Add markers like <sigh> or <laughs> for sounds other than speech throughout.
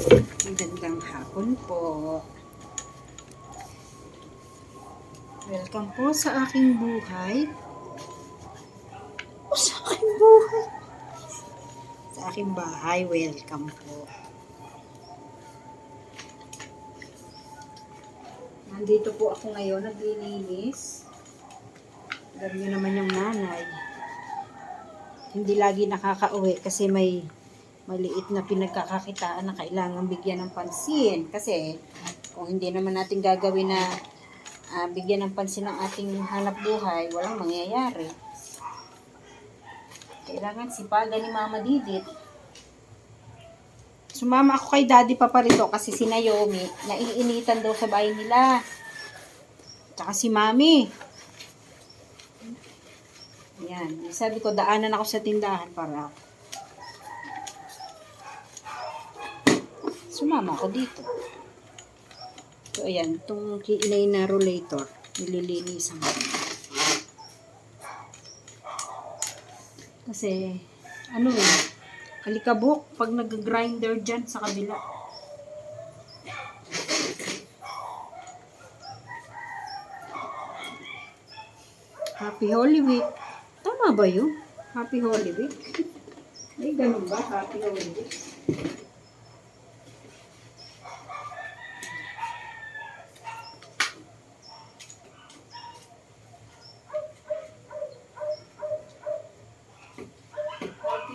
Magandang hapon po. Welcome po sa aking buhay. O sa aking buhay. Sa aking bahay, welcome po. Nandito po ako ngayon, naglilinis. Alam niyo naman yung nanay. Hindi lagi nakakauwi kasi may maliit na pinagkakakitaan na kailangan bigyan ng pansin. Kasi kung hindi naman natin gagawin na ah, bigyan ng pansin ng ating hanap buhay, walang mangyayari. Kailangan sipagan ni Mama Didit. Sumama ako kay Daddy Paparito kasi si Naomi, naiinitan daw sa bahay nila. Tsaka si Mami. Yan. Sabi ko, daanan ako sa tindahan para sumama ako dito. So, ayan. Itong inay na rollator. Nililinisan ko. Kasi, ano eh, alikabok pag nag-grinder dyan sa kabila. Happy Holy Week. Tama ba yun? Happy Holy Week? <laughs> May ganun ba? Happy Holy Week?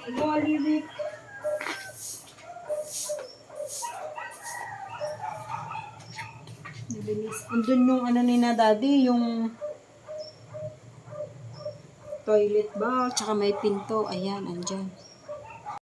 Week. Nilinis. Andun yung ano ni na daddy, yung toilet ba, tsaka may pinto. Ayan, andyan.